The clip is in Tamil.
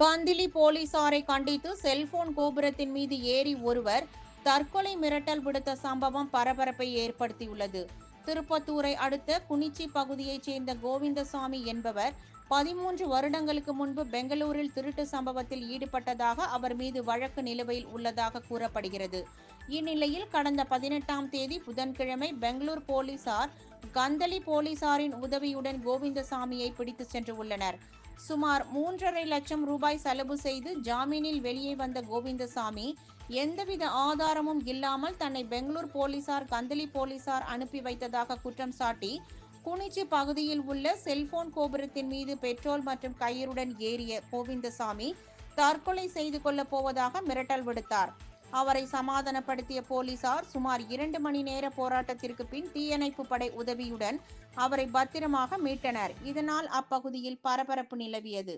கந்திலி போலீசாரை கண்டித்து செல்போன் கோபுரத்தின் மீது ஏறி ஒருவர் தற்கொலை மிரட்டல் விடுத்த சம்பவம் பரபரப்பை ஏற்படுத்தியுள்ளது. திருப்பத்தூரை அடுத்த குனிச்சி பகுதியைச் சேர்ந்த கோவிந்தசாமி என்பவர் பதிமூன்று வருடங்களுக்கு முன்பு பெங்களூரில் திருட்டு சம்பவத்தில் ஈடுபட்டதாக அவர் மீது வழக்கு நிலுவையில் உள்ளதாக கூறப்படுகிறது. இந்நிலையில் கடந்த பதினெட்டாம் தேதி புதன்கிழமை பெங்களூர் போலீசார் கந்தளி போலீசாரின் உதவியுடன் கோவிந்தசாமியை பிடித்து சென்று உள்ளனர். சுமார் மூன்றரை லட்சம் ரூபாய் செலவு செய்து ஜாமீனில் வெளியே வந்த கோவிந்தசாமி எந்தவித ஆதாரமும் இல்லாமல் தன்னை பெங்களூர் போலீசார் கந்தளி போலீசார் அனுப்பி வைத்ததாக குற்றம் சாட்டி குனிச்சி பகுதியில் உள்ள செல்போன் கோபுரத்தின் மீது பெட்ரோல் மற்றும் கயிறுடன் ஏறிய கோவிந்தசாமி தற்கொலை செய்து கொள்ளப் போவதாக மிரட்டல் விடுத்தார். அவரை சமாதானப்படுத்திய போலீசார் சுமார் இரண்டு மணி நேர போராட்டத்திற்கு பின் தீயணைப்பு படை உதவியுடன் அவரை பத்திரமாக மீட்டனர். இதனால் அப்பகுதியில் பரபரப்பு நிலவியது.